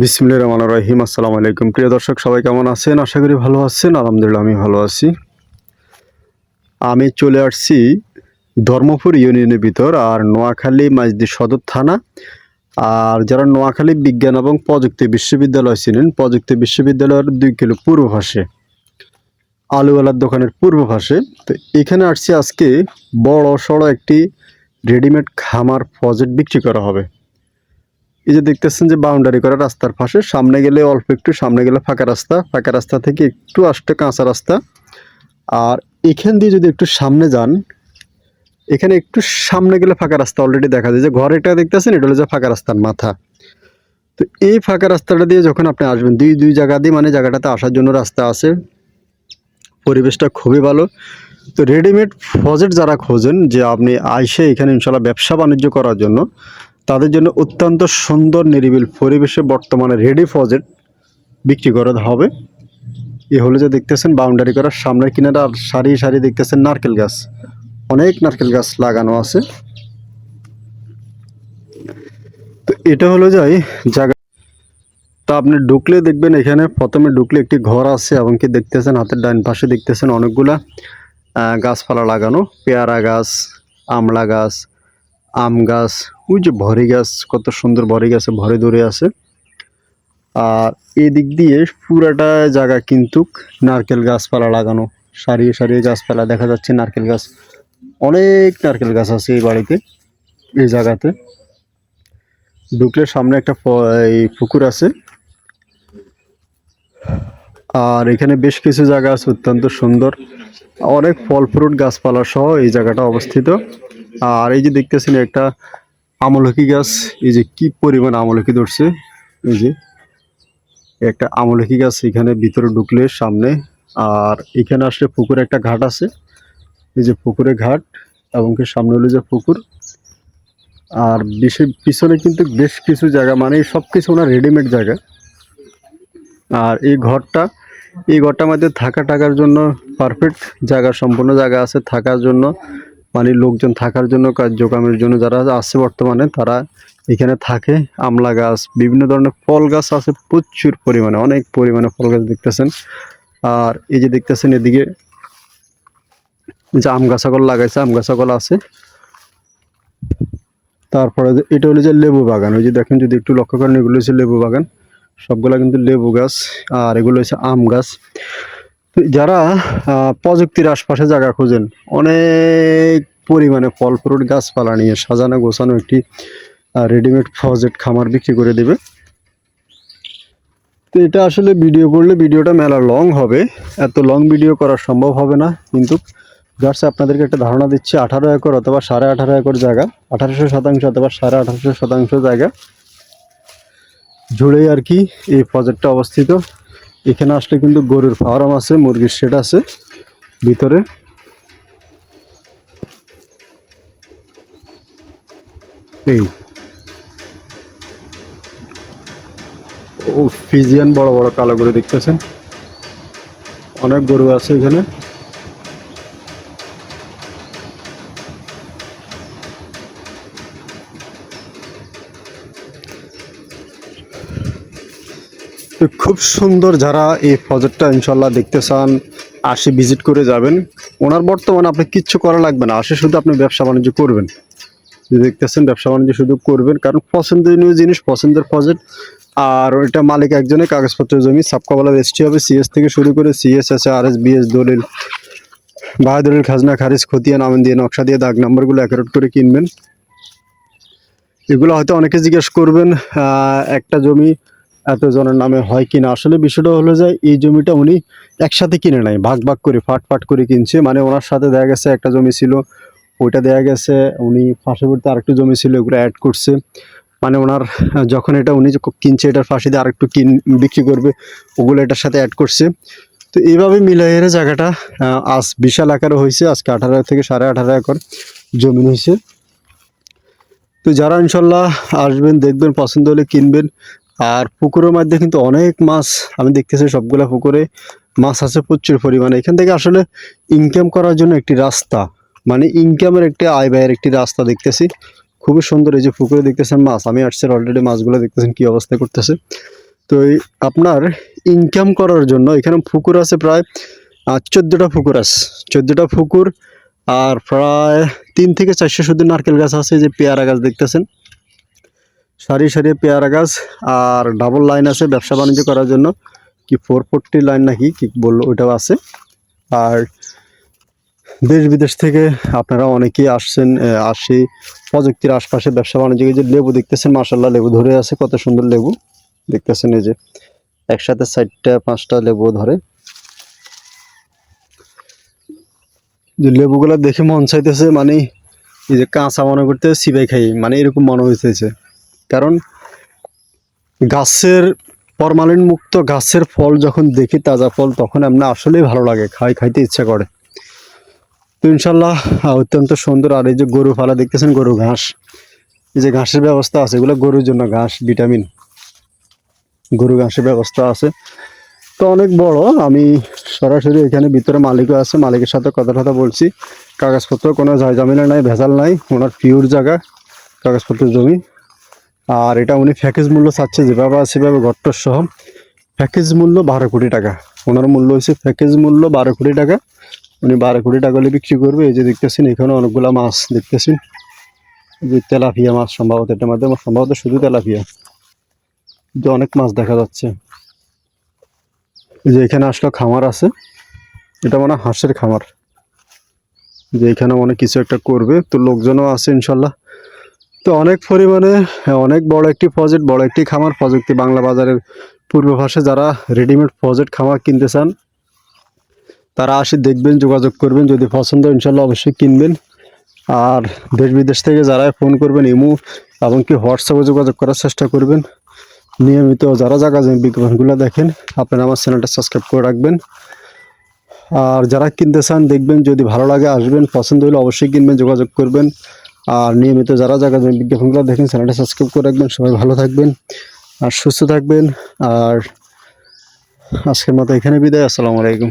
বিসমুল্লাহ রহমান রহিম। আসসালামু আলাইকুম। প্রিয় দর্শক, সবাই কেমন আছেন? আশা করি ভালো আছেন। আলহামদুলিল্লাহ, আমি ভালো আছি। আমি চলে আসছি ধর্মপুর ইউনিয়নের ভিতর আর নোয়াখালী মাইজদি সদর থানা। আর যারা নোয়াখালী বিজ্ঞান এবং প্রযুক্তি বিশ্ববিদ্যালয় ছিলেন প্রযুক্তি বিশ্ববিদ্যালয়ের দুই কিলো পূর্ব ভাষে আলুওয়ালার দোকানের পূর্ব ভাষে তো এখানে আসছি আজকে বড় সড়ো একটি রেডিমেড খামার প্রজেক্ট বিক্রি করা হবে। এই যে দেখতেছেন যে বাউন্ডারি করা রাস্তার পাশে, সামনে গেলে অল্প একটু, সামনে গেলে ফাঁকা রাস্তা। ফাঁকা রাস্তা থেকে একটু আসতে কাঁচা রাস্তা। আর এখান দিয়ে যদি একটু সামনে যান, এখানে একটু সামনে গেলে ফাঁকা রাস্তা অলরেডি দেখা যায়। যে ঘর এটা দেখতেছেন, এটা হলো যে ফাঁকা রাস্তার মাথা। তো এই ফাঁকা রাস্তাটা দিয়ে যখন আপনি আসবেন, দুই দুই জায়গা দিয়ে মানে জায়গাটাতে আসার জন্য রাস্তা আছে। পরিবেশটা খুবই ভালো। তো রেডিমেড প্রজেক্ট যারা খোঁজেন, যে আপনি আইসে এখানে ইনশাল্লাহ ব্যবসা বাণিজ্য করার জন্য তাদের জন্য অত্যন্ত সুন্দর নিরিবিল পরিবেশে বর্তমানে রেডি ফজেট বিক্রি করা হবে। এ হলে যে দেখতেছেন বাউন্ডারি করার সামনের কিনারে আর সারি সারি দেখতেছেন নারকেল গাছ। অনেক নারকেল গাছ লাগানো আছে। তো এটা হলো যাই জায়গা তা আপনি ঢুকলে দেখবেন এখানে প্রথমে ঢুকলে একটি ঘর আছে এবং কি দেখতেছেন, হাতের ডান পাশে দেখতেছেন অনেকগুলা গাছপালা লাগানো। পেয়ারা গাছ, আমলা গাছ আম গাছ, ওই যে ভরি গাছ, কত সুন্দর ভরি গাছে ভরে ধরে আছে। আর এই দিক দিয়ে পুরাটা জায়গা কিন্তু নারকেল গাছপালা লাগানো। সারিয়ে সারিয়ে গাছপালা দেখা যাচ্ছে, নারকেল গাছ। অনেক নারকেল গাছ আছে এই বাড়িতে, এই জায়গাতে। ঢুকলে সামনে একটা এই পুকুর আছে। আর এখানে বেশ কিছু জায়গা আছে, অত্যন্ত সুন্দর। অনেক ফল ফ্রুট গাছপালা সহ এই জায়গাটা অবস্থিত। আর এই যে দেখতেছেন একটা আমলকি গাছ, এই যে কি পরিমাণ আমলকি ধরছে, এই যে একটা আমলকি গাছ এখানে ভিতরে ঢুকলে সামনে, আর এখানে আসলে পুকুরে একটা ঘাট আছে, এই যে পুকুরে ঘাট, এবং কি সামনে হলো যে পুকুর, আর বেশি পিছনে কিন্তু বেশ কিছু জায়গা মানে সব কিছু ওনার রেডিমেড জায়গা। আর এই ঘরটা, এই ঘরটার মধ্যে থাকা টাকার জন্য পারফেক্ট জায়গা, সম্পূর্ণ জায়গা আছে থাকার জন্য। মানে লোকজন থাকার জন্য কার্যক্রমের জন্য যারা আছে বর্তমানে, তারা এখানে থাকে। আমলা গাছ, বিভিন্ন ধরনের ফল গাছ আছে প্রচুর পরিমাণে, অনেক পরিমাণে ফল গাছ দেখতেছেন। আর এই যে দেখতেছেন এদিকে যে আম গাছাকল লাগাইছে, আম গাছাকল আছে। তারপরে এটা হলো যে লেবু বাগান, ওই যে দেখেন যদি একটু লক্ষ্য করেন, এগুলো হচ্ছে লেবু বাগান। সবগুলা কিন্তু লেবু গাছ, আর এগুলো হচ্ছে আম গাছ। যারা প্রযুক্তির আশপাশে জায়গা খোঁজেন, অনেক পরিমাণে ফল, ফ্রুট, গাছপালা নিয়ে সাজানো, গোছানো একটি রেডিমেড প্রজেক্ট খামার বিক্রি করে দেবে। তো এটা আসলে ভিডিও করলে ভিডিওটা মেলা লং হবে। এত লং ভিডিও করা সম্ভব হবে না, কিন্তু জাস্ট আপনাদেরকে একটা ধারণা দিচ্ছি, আঠারো একর অথবা সাড়ে আঠারো একর জায়গা, আঠারোশো শতাংশ অথবা সাড়ে আঠারোশো শতাংশ জায়গা জুড়েই আর কি এই প্রজেক্টটা অবস্থিত। এখানে আসলে কিন্তু গরুর ফার্ম আছে, মুরগির শেড আছে, ভিতরে। এই। ও ফিজিয়ান বড় বড় কালো গরু দেখতেছেন। অনেক গরু আছে এখানে। খুব সুন্দর যারা এই প্রজেক্টটা ইনশাল্লাহ দেখতে চান, আসে ভিজিট করে যাবেন। ওনার বর্তমানে আপনি কিচ্ছু করা লাগবে না, আসে শুধু আপনি ব্যবসা বাণিজ্য করবেন। যে দেখতেছেন, ব্যবসা বাণিজ্য শুধু করবেন, কারণ পছন্দনীয় জিনিস, পছন্দের প্রজেক্ট আর ওইটা মালিক একজনের কাগজপত্র জমি সাবকাবালা রেজিস্ট্রি হবে সিএস থেকে শুরু করে সিএস আছে আর এস বিএস দলিল, বাহাদুরের খাজনা, খারিজ, খতিয়ান, আমিন দিয়ে, নকশা দিয়ে, দাগ নাম্বারগুলো অ্যাকারেট করে কিনবেন। এগুলো হয়তো অনেকে জিজ্ঞেস করবেন একটা জমি এতজনের নামে হয় কিনা? আসলে বিষয়টা হলো যে এই জমিটা উনি একসাথে কিনে নাই, ভাগ ভাগ করে, ফাট ফাট করে কিনছে। মানে ওনার সাথে দেখা গেছে একটা জমি ছিল, ওইটা দেয়া গেছে উনি পার্শ্ববর্তী আরেকটু জমি ছিল এগুলো অ্যাড করছে। মানে ওনার, যখন এটা উনি কিনছে, এটার ফাঁসি দিয়ে আরেকটু কিন, বিক্রি করবে, ওগুলো এটার সাথে অ্যাড করছে। তো এইভাবে মিলাইয়ের জায়গাটা আজ বিশাল আকারে হয়েছে, আজকে আঠারো থেকে সাড়ে আঠারো একর জমি হয়েছে। তো যারা ইনশাল্লাহ আসবেন, দেখবেন, পছন্দ হলে কিনবেন। আর পুকুরের মধ্যে কিন্তু অনেক মাছ, আমি দেখতেছি সবগুলা পুকুরে মাছ আছে প্রচুর পরিমাণে। এখান থেকে আসলে ইনকাম করার জন্য একটি রাস্তা মানে ইনকামের একটি আয় ব্যয়ের একটি রাস্তা দেখতেছি। খুবই সুন্দর এই যে পুকুরে দেখতেছেন মাছ, আমি আসছি অলরেডি মাছগুলো দেখতেছেন কি অবস্থা করতেছে। তো আপনার ইনকাম করার জন্য এখানে পুকুর আছে প্রায় চোদ্দোটা পুকুর আছে। চোদ্দোটা পুকুর আর প্রায় তিন থেকে চারশো শুধু নারকেল গাছ আছে যে পেয়ারা গাছ দেখতেছেন। সারি সারি পেয়ারা গাছ আর ডাবল লাইন আছে ব্যবসা বাণিজ্য করার জন্য। কি ফোর ফোরটি লাইন নাকি? কি বলল? ওইটাও আছে। আর দেশ বিদেশ থেকে আপনারা অনেকেই আসছেন আসি প্রযুক্তির আশপাশে ব্যবসা বাণিজ্য। যে লেবু দেখতেছেন মাসাল্লাহ লেবু ধরে আছে, কত সুন্দর লেবু। দেখতেছেন এই যে একসাথে চারটা, পাঁচটা লেবু ধরে। যে লেবুগুলো দেখে মন চাইতেছে মানে এই যে কাঁচা মনে করতে সিবাই খাই। মানে এরকম মনে হইতেছে। কারণ গাছের ফরমালিন মুক্ত গাছের ফল যখন দেখি, তাজা ফল, তখন এমনি আসলেই ভালো লাগে, খাই, খাইতে ইচ্ছা করে। তো ইনশাল্লাহ অত্যন্ত সুন্দর। আর এই যে গরু ফালা দেখতেছেন গরু ঘাস। এই যে ঘাসের ব্যবস্থা আছে, এগুলো গরুর জন্য ঘাস, ভিটামিন। গরু ঘাসের ব্যবস্থা আছে। তো অনেক বড়, আমি সরাসরি এখানে ভিতরে মালিকও আছে, মালিকের সাথে কথা কথা বলছি। কাগজপত্র কোনো যায় জামিনা নাই, ভেজাল নাই, ওনার পিওর জায়গা কাগজপত্র জমি। আর এটা উনি প্যাকেজ মূল্য চাচ্ছে, যেভাবে সেভাবে ঘট্টর সহ। প্যাকেজ মূল্য বারো কোটি টাকা। ওনার মূল্য হচ্ছে প্যাকেজ মূল্য বারো কোটি টাকা। উনি বারো কোটি টাকা হলে বিক্রি করবে। এই যে দেখতেছেন, এখানে অনেকগুলা মাছ দেখতেছেন। যে তেলাপিয়া মাছ সম্ভবত এটার মাধ্যমে সম্ভবত শুধু তেলাপিয়া। যে অনেক মাছ দেখা যাচ্ছে। যে এখানে আসলো খামার আছে। এটা মানে হাঁসের খামার। যে এখানে অনেক কিছু একটা করবে। তো লোকজনও আছে, ইনশাল্লাহ। তো অনেক পরিমাণে হ্যাঁ, অনেক বড় একটি প্রজেক্ট বড় একটি খামার প্রযুক্তি বাংলা বাজারের পূর্ব পাশে যারা রেডিমেড প্রজেক্ট খামার কিনতে চান তারা আসে দেখবেন যোগাযোগ করবেন যদি পছন্দ ইনশাল্লাহ অবশ্যই কিনবেন। আর দেশ বিদেশ থেকে যারা ফোন করবেন ইমু এমনকি হোয়াটসঅ্যাপে যোগাযোগ করার চেষ্টা করবেন নিয়মিত যারা জায়গা জমি বিজ্ঞাপনগুলো দেখেন আপনারা আমার চ্যানেলটা সাবস্ক্রাইব করে রাখবেন। আর যারা কিনতে চান দেখবেন যদি ভালো লাগে আসবেন পছন্দ হলে অবশ্যই কিনবেন যোগাযোগ করবেন। আর নিয়মিত যারা জমি বিজ্ঞাপনগুলো দেখেন, চ্যানেলটা সাবস্ক্রাইব করে রাখবেন, সবাই ভালো থাকবেন আর সুস্থ থাকবেন। আর আজকের মতো এখানে বিদায়, আসসালামু আলাইকুম।